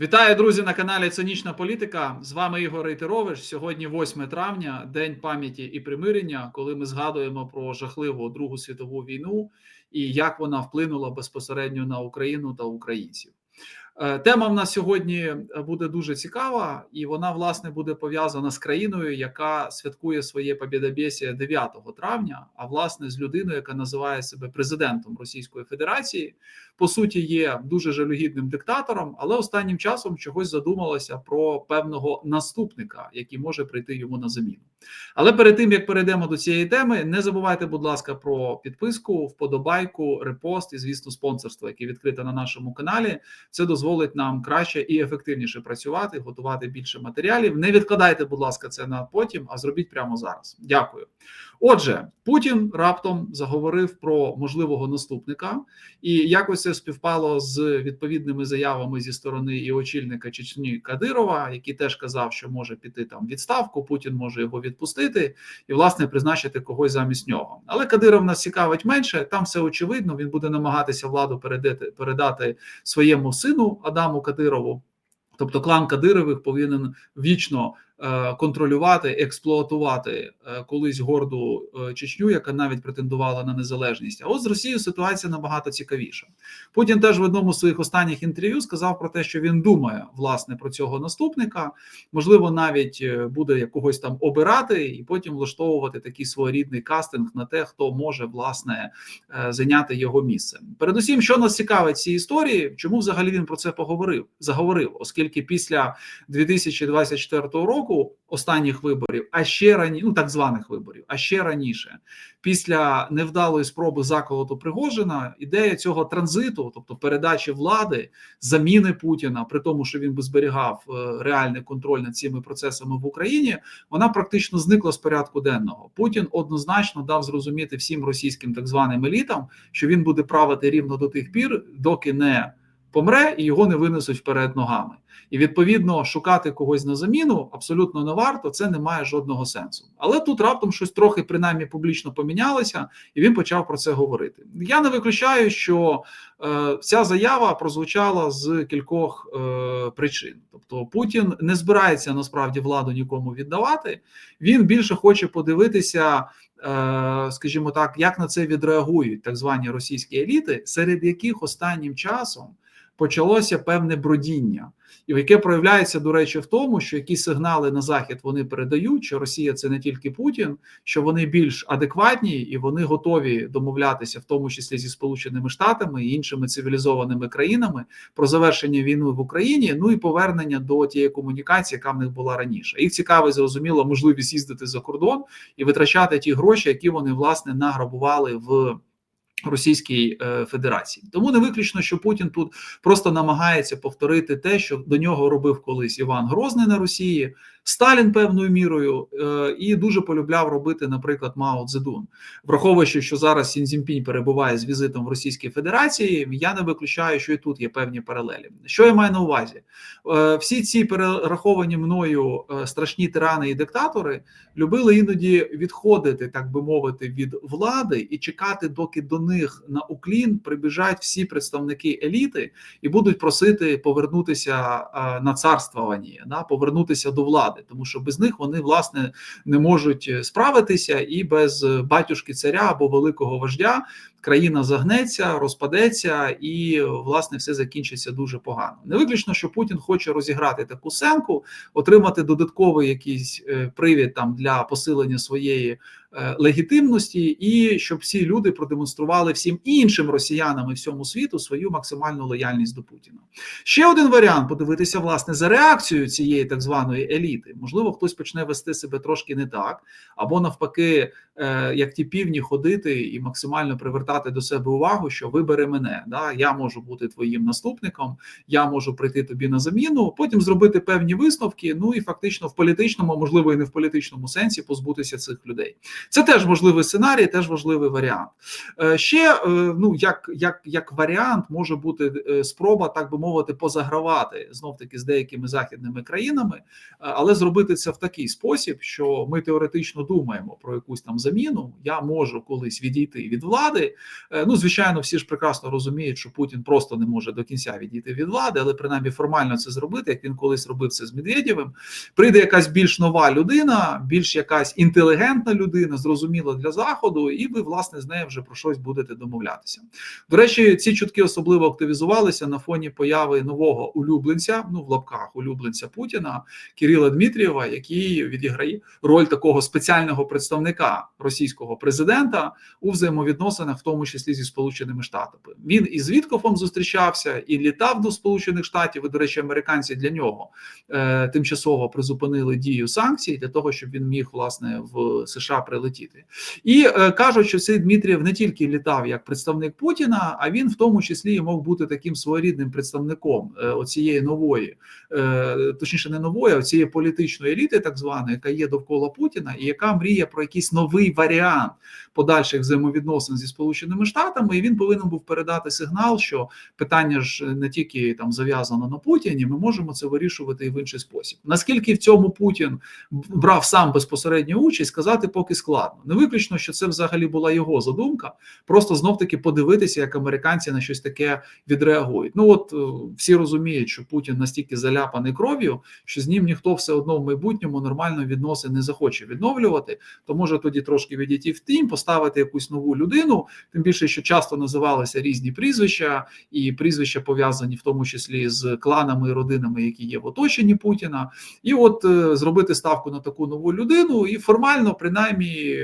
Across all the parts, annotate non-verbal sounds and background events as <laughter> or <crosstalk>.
Вітаю, друзі, на каналі Цинічна Політика. З вами Ігор Рейтерович. Сьогодні 8 травня, день пам'яті і примирення, коли ми згадуємо про жахливу Другу світову війну і як вона вплинула безпосередньо на Україну та українців. Е, Тема в нас сьогодні буде дуже цікава, і вона власне буде пов'язана з країною, яка святкує своє побєдобєсія 9 травня. А власне з людиною, яка називає себе президентом Російської Федерації, по суті, є дуже жалюгідним диктатором, але останнім часом чогось задумалося про певного наступника, який може прийти йому на заміну. Але перед тим як перейдемо до цієї теми, не забувайте, будь ласка, про підписку, вподобайку, репост і, звісно, спонсорство, яке відкрите на нашому каналі. Це дозволить нам краще і ефективніше працювати, готувати більше матеріалів. Не відкладайте, будь ласка, це на потім, а зробіть прямо зараз. Дякую. Отже, Путін раптом заговорив про можливого наступника, і якось це співпало з відповідними заявами зі сторони і очільника Чечні Кадирова, який теж казав, що може піти там відставку. Путін може його відпустити і, власне, призначити когось замість нього. Але Кадиров нас цікавить менше. Там все очевидно. Він буде намагатися владу передати, передати своєму сину Адаму Кадирову. Тобто клан Кадирових повинен вічно контролювати, експлуатувати е, колись горду е, Чечню, яка навіть претендувала на незалежність. А от з Росією ситуація набагато цікавіша. Путін теж в одному з своїх останніх інтерв'ю сказав про те, що він думає власне про цього наступника. Можливо, навіть е, буде когось там обирати і потім влаштовувати такий своєрідний кастинг на те, хто може власне е, зайняти його місце. Передусім, що нас цікавить в цій історії, чому взагалі він про це поговорив, заговорив, оскільки після 2024 року останніх виборів, а ще раніше, ну так званих виборів, а ще раніше, після невдалої спроби заколоту Пригожина, ідея цього транзиту, тобто передачі влади, заміни Путіна, при тому, що він би зберігав е, реальний контроль над цими процесами в Україні, вона практично зникла з порядку денного. Путін однозначно дав зрозуміти всім російським так званим елітам, що він буде правити рівно до тих пір, доки не помре і його не винесуть вперед ногами. І відповідно шукати когось на заміну абсолютно не варто, це не має жодного сенсу. Але тут раптом щось трохи принаймні публічно помінялося, і він почав про це говорити. Я не виключаю, що е, ця заява прозвучала з кількох е, причин. Тобто Путін не збирається насправді владу нікому віддавати. Він більше хоче подивитися. Е, скажімо так, як на це відреагують так звані російські еліти, серед яких останнім часом почалося певне бродіння, і яке проявляється, до речі, в тому, що якісь сигнали на захід вони передають, що Росія це не тільки Путін, що вони більш адекватні і вони готові домовлятися, в тому числі зі Сполученими Штатами і іншими цивілізованими країнами про завершення війни в Україні, ну і повернення до тієї комунікації, яка в них була раніше. Їх цікавить, зрозуміло, можливість їздити за кордон і витрачати ті гроші, які вони власне награбували в. Російській е, Федерації тому не виключно, що Путін тут просто намагається повторити те, що до нього робив колись Іван Грозний на Росії, Сталін певною мірою, е, і дуже полюбляв робити, наприклад, Мао Цзедун. Враховуючи, що зараз Сін Цзіньпінь перебуває з візитом в Російській Федерації, я не виключаю, що і тут є певні паралелі. Що я маю на увазі? Е, всі ці перераховані мною страшні тирани і диктатори любили іноді відходити, так би мовити, від влади і чекати, доки до них на уклін прибіжать всі представники еліти і будуть просити повернутися на царствовані, да, повернутися до влади, тому що без них вони власне не можуть справитися і без батюшки царя або великого вождя країна загнеться, розпадеться, і власне все закінчиться дуже погано. Не виключно, що Путін хоче розіграти таку сенку, отримати додатковий якийсь привід там для посилення своєї легітимності, і щоб всі люди продемонстрували всім іншим росіянам і всьому світу свою максимальну лояльність до Путіна. Ще один варіант подивитися власне за реакцією цієї так званої еліти. Можливо, хтось почне вести себе трошки не так, або навпаки, як ті півні ходити і максимально привертати до себе увагу, що вибери мене. Да, я можу бути твоїм наступником, я можу прийти тобі на заміну, потім зробити певні висновки. Ну і фактично в політичному, можливо, і не в політичному сенсі позбутися цих людей. Це теж можливий сценарій, теж важливий варіант. Ще ну як як, як варіант може бути спроба, так би мовити, позагравати знов таки з деякими західними країнами, але зробити це в такий спосіб, що ми теоретично думаємо про якусь там заміну. Я можу колись відійти від влади, Е, Ну, звичайно, всі ж прекрасно розуміють, що Путін просто не може до кінця відійти від влади, але принаймні формально це зробити, як він колись робив це з Медведєвим. Прийде якась більш нова людина, більш якась інтелігентна людина, зрозуміла для заходу, і ви власне з нею вже про щось будете домовлятися. До речі, ці чутки особливо активізувалися на фоні появи нового улюбленця, ну в лапках улюбленця Путіна Кирила Дмитрієва, який відіграє роль такого спеціального представника російського президента у взаємовідносинах, в тому числі зі Сполученими Штатами. Він і з Віткофом зустрічався, і літав до Сполучених Штатів. І, до речі, американці для нього е, тимчасово призупинили дію санкцій для того, щоб він міг власне в США прилетіти. І е, кажуть, що цей Дмитрієв не тільки літав як представник Путіна, а він в тому числі і мог бути таким своєрідним представником е, оцієї нової, е, точніше, не нової, а цієї політичної еліти, так званої, яка є довкола Путіна, і яка мріє про якийсь новий варіант подальших взаємовідносин зі Сполученими Штатами. І він повинен був передати сигнал, що питання ж не тільки там зав'язано на Путіні, ми можемо це вирішувати і в інший спосіб. Наскільки в цьому Путін брав сам безпосередню участь, сказати поки складно. Не виключно, що це взагалі була його задумка, просто знов таки подивитися, як американці на щось таке відреагують. Ну от е, всі розуміють, що Путін настільки заляпаний кров'ю, що з ним ніхто все одно в майбутньому нормально відносин не захоче відновлювати, то може тоді трошки відійти в тінь, поставити якусь нову людину, тим більше, що часто називалися різні прізвища, і прізвища пов'язані в тому числі з кланами і родинами, які є в оточенні Путіна, і от е, зробити ставку на таку нову людину, і формально, принаймні.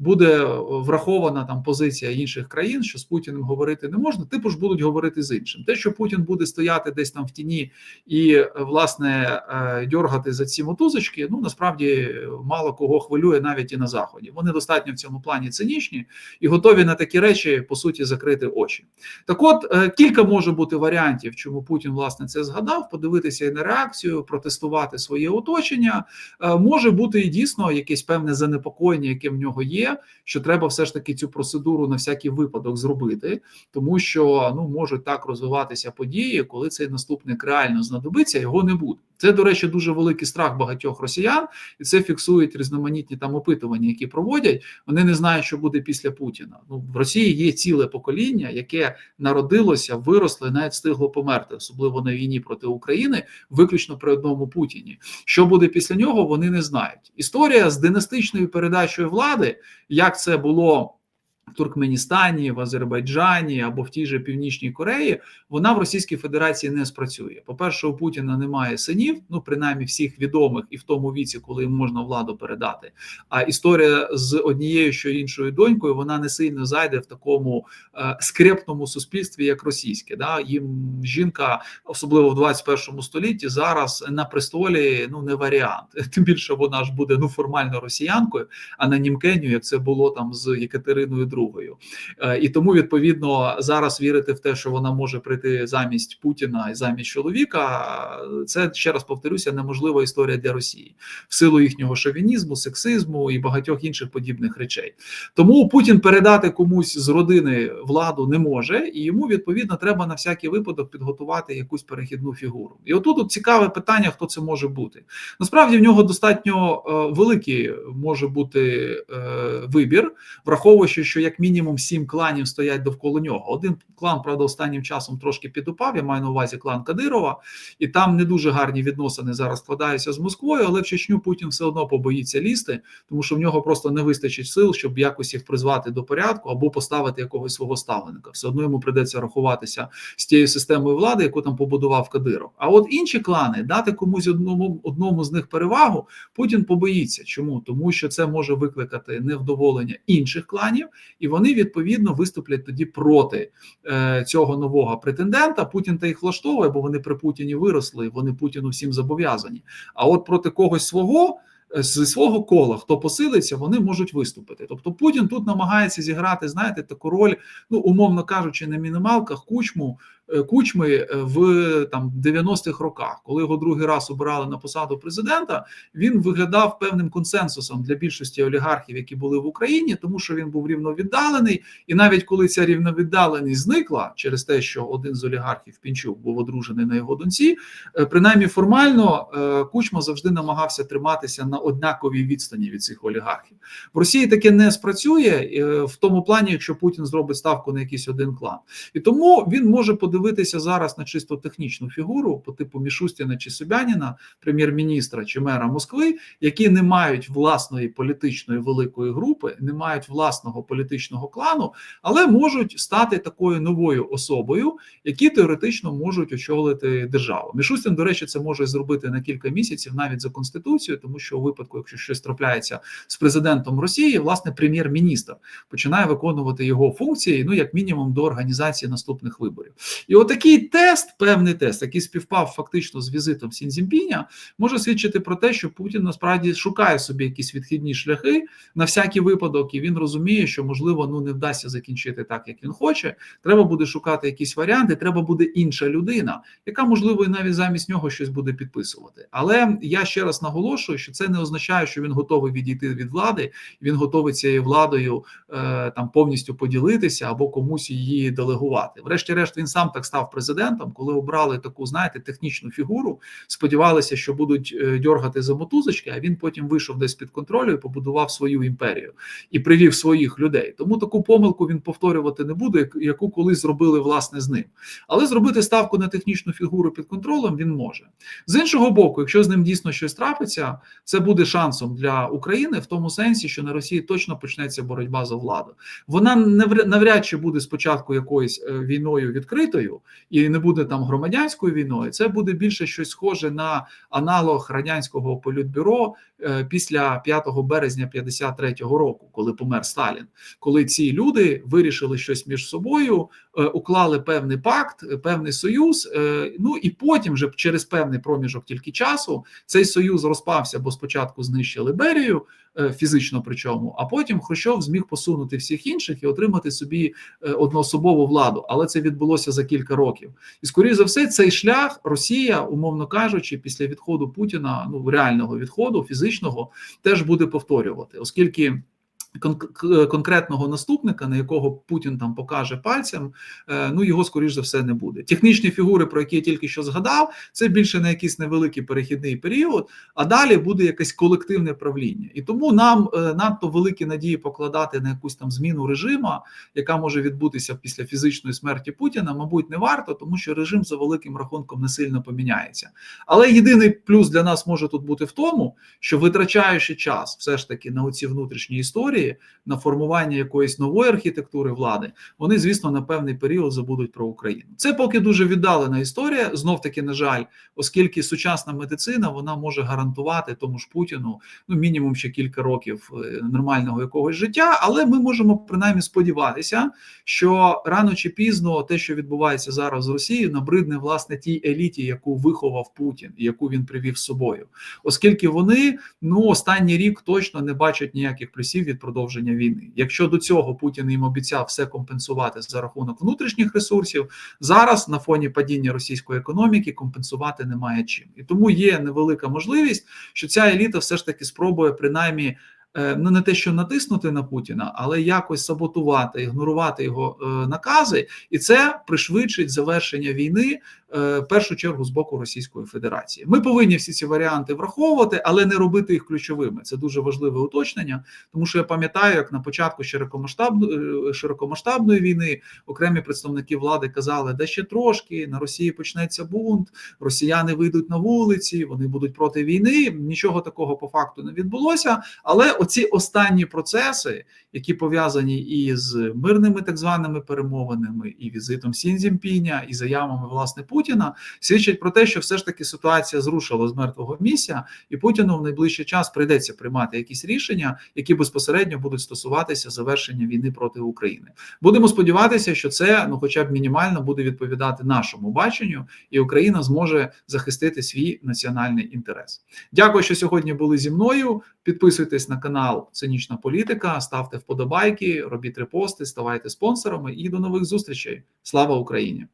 Е, Буде врахована там позиція інших країн, що з Путіним говорити не можна, типу ж будуть говорити з іншим. Те, що Путін буде стояти десь там в тіні і е, власне е, дьоргати за ці мотузочки, ну насправді мало кого хвилює навіть і на заході. Вони достатньо в цьому плані цинічні і готові на такі речі по суті закрити очі. Так, от е, кілька може бути варіантів, чому Путін власне це згадав. Подивитися і на реакцію, протестувати своє оточення. Е, Може бути і дійсно якесь певне занепокоєння, яке в нього є, що треба все ж таки цю процедуру на всякий випадок зробити, тому що ну можуть так розвиватися події, коли цей наступник реально знадобиться, його не буде. Це, до речі, дуже великий страх багатьох росіян, і це фіксують різноманітні там опитування, які проводять. Вони не знають, що буде після Путіна. Ну в Росії є ціле покоління, яке народилося, виросло і навіть встигло померти, особливо на війні проти України, виключно при одному Путіні. Що буде після нього, вони не знають. Історія з династичною передачею влади, як це було. Туркменістані, в Азербайджані або в тій же Північній Кореї вона в Російській Федерації не спрацює. По-перше, у Путіна немає синів, ну принаймні всіх відомих і в тому віці, коли їм можна владу передати. А історія з однією що іншою донькою вона не сильно зайде в такому е, скрепному суспільстві, як російське. Да? Їм жінка, особливо в 21 столітті, зараз на престолі ну не варіант. <laughs> Тим більше вона ж буде ну формально росіянкою, а не німкеню, як це було там з Єкатериною другою. Е, І тому відповідно зараз вірити в те, що вона може прийти замість Путіна і замість чоловіка. Це ще раз повторюся, неможлива історія для Росії в силу їхнього шовінізму, сексизму і багатьох інших подібних речей. Тому Путін передати комусь з родини владу не може, і йому відповідно треба на всякий випадок підготувати якусь перехідну фігуру. І отут от цікаве питання, хто це може бути. Насправді в нього достатньо е, великий може бути е, вибір, враховуючи, що як мінімум сім кланів стоять довкола нього. Один клан, правда, останнім часом трошки підупав. Я маю на увазі клан Кадирова, і там не дуже гарні відносини зараз складаються з Москвою, але в Чечню Путін все одно побоїться лізти, тому що в нього просто не вистачить сил, щоб якось їх призвати до порядку або поставити якогось свого ставленика. Все одно йому придеться рахуватися з тією системою влади, яку там побудував Кадиров. А от інші клани дати комусь одному одному з них перевагу, Путін побоїться. Чому? Тому що це може викликати невдоволення інших кланів, і вони відповідно виступлять тоді проти е, цього нового претендента. Путін та їх влаштовує, бо вони при Путіні виросли, вони Путіну всім зобов'язані. А от проти когось свого. е, Зі свого кола, хто посилиться, вони можуть виступити. Тобто Путін тут намагається зіграти, знаєте, таку роль, ну умовно кажучи, на мінімалках кучму Кучми е, в там 90-х роках, коли його другий раз обирали на посаду президента, він виглядав певним консенсусом для більшості олігархів, які були в Україні, тому що він був рівновіддалений, і навіть коли ця рівновіддаленість зникла через те, що один з олігархів Пінчук був одружений на його доньці, е, принаймні формально е, Кучма завжди намагався триматися на однаковій відстані від цих олігархів. В Росії таке не спрацює е, в тому плані, якщо Путін зробить ставку на якийсь один клан, і тому він може подивитися зараз на чисто технічну фігуру по типу Мішустіна чи Собяніна, прем'єр-міністра чи мера Москви, які не мають власної політичної великої групи, не мають власного політичного клану, але можуть стати такою новою особою, які теоретично можуть очолити державу. Мішустін, до речі, це може зробити на кілька місяців навіть за конституцією, тому що у випадку, якщо щось трапляється з президентом Росії, власне, прем'єр-міністр починає виконувати його функції, ну як мінімум до організації наступних виборів. І отакий тест, певний тест, який співпав фактично з візитом Сінзімпіня, може свідчити про те, що Путін насправді шукає собі якісь відхідні шляхи на всякий випадок, і він розуміє, що можливо ну не вдасться закінчити так, як він хоче. Треба буде шукати якісь варіанти. Треба буде інша людина, яка можливо і навіть замість нього щось буде підписувати. Але я ще раз наголошую, що це не означає, що він готовий відійти від влади. Він готовий цією владою е, там повністю поділитися або комусь її делегувати. Врешті-решт він сам так став президентом, коли обрали таку, знаєте, технічну фігуру. Сподівалися, що будуть е, дьоргати за мотузочки, а він потім вийшов десь під контролю і побудував свою імперію і привів своїх людей. Тому таку помилку він повторювати не буде, яку колись зробили власне з ним. Але зробити ставку на технічну фігуру під контролем він може. З іншого боку, якщо з ним дійсно щось трапиться, це буде шансом для України в тому сенсі, що на Росії точно почнеться боротьба за владу. Вона навряд чи буде спочатку якоюсь е, війною відкритою і не буде там громадянською війною. Це буде більше щось схоже на аналог радянського політбюро е, після 5 березня 53-го року, коли помер Сталін, коли ці люди вирішили щось між собою, уклали певний пакт, певний союз. Ну і потім, вже через певний проміжок тільки часу, цей союз розпався, бо спочатку знищили Берію. Фізично, причому, а потім Хрущов зміг посунути всіх інших і отримати собі одноособову владу, але це відбулося за кілька років. І скоріше за все, цей шлях Росія, умовно кажучи, після відходу Путіна, ну реального відходу фізичного, теж буде повторювати, оскільки конкретного наступника, на якого Путін там покаже пальцем, е, ну його скоріш за все не буде. Технічні фігури, про які я тільки що згадав, це більше на якийсь невеликий перехідний період, а далі буде якесь колективне правління. І тому нам е, надто великі надії покладати на якусь там зміну режиму, яка може відбутися після фізичної смерті Путіна, мабуть, не варто, тому що режим за великим рахунком не сильно поміняється. Але єдиний плюс для нас може тут бути в тому, що витрачаючи час, все ж таки на оці внутрішні історії на формування якоїсь нової архітектури влади, вони, звісно, на певний період забудуть про Україну. Це поки дуже віддалена історія. Знов таки, на жаль, оскільки сучасна медицина вона може гарантувати тому ж Путіну ну мінімум ще кілька років е, нормального якогось життя, але ми можемо принаймні сподіватися, що рано чи пізно те, що відбувається зараз з Росією, набридне власне тій еліті, яку виховав Путін яку він привів з собою, оскільки вони ну останній рік точно не бачать ніяких плюсів від продовження продовження війни. Якщо до цього Путін їм обіцяв все компенсувати за рахунок внутрішніх ресурсів, зараз на фоні падіння російської економіки компенсувати немає чим, і тому є невелика можливість, що ця еліта все ж таки спробує принаймні. Е, ну, не те, що натиснути на Путіна, але якось саботувати, ігнорувати його е, накази, і це пришвидшить завершення війни Е, в першу чергу з боку Російської Федерації. Ми повинні всі ці варіанти враховувати, але не робити їх ключовими. Це дуже важливе уточнення, тому що я пам'ятаю, як на початку широкомасштабної, широкомасштабної війни окремі представники влади казали, де ще трошки на Росії почнеться бунт, росіяни вийдуть на вулиці, вони будуть проти війни. Нічого такого по факту не відбулося. Але оці останні процеси, які пов'язані із мирними так званими перемовинами, і візитом Сінзімпіня, і заявами власне Путіна свідчить про те, що все ж таки ситуація зрушила з мертвого місця, і Путіну в найближчий час прийдеться приймати якісь рішення, які безпосередньо будуть стосуватися завершення війни проти України. Будемо сподіватися, що це ну, хоча б мінімально буде відповідати нашому баченню, і Україна зможе захистити свій національний інтерес. Дякую, що сьогодні були зі мною. Підписуйтесь на канал Цинічна Політика, ставте вподобайки, робіть репости, ставайте спонсорами і до нових зустрічей. Слава Україні!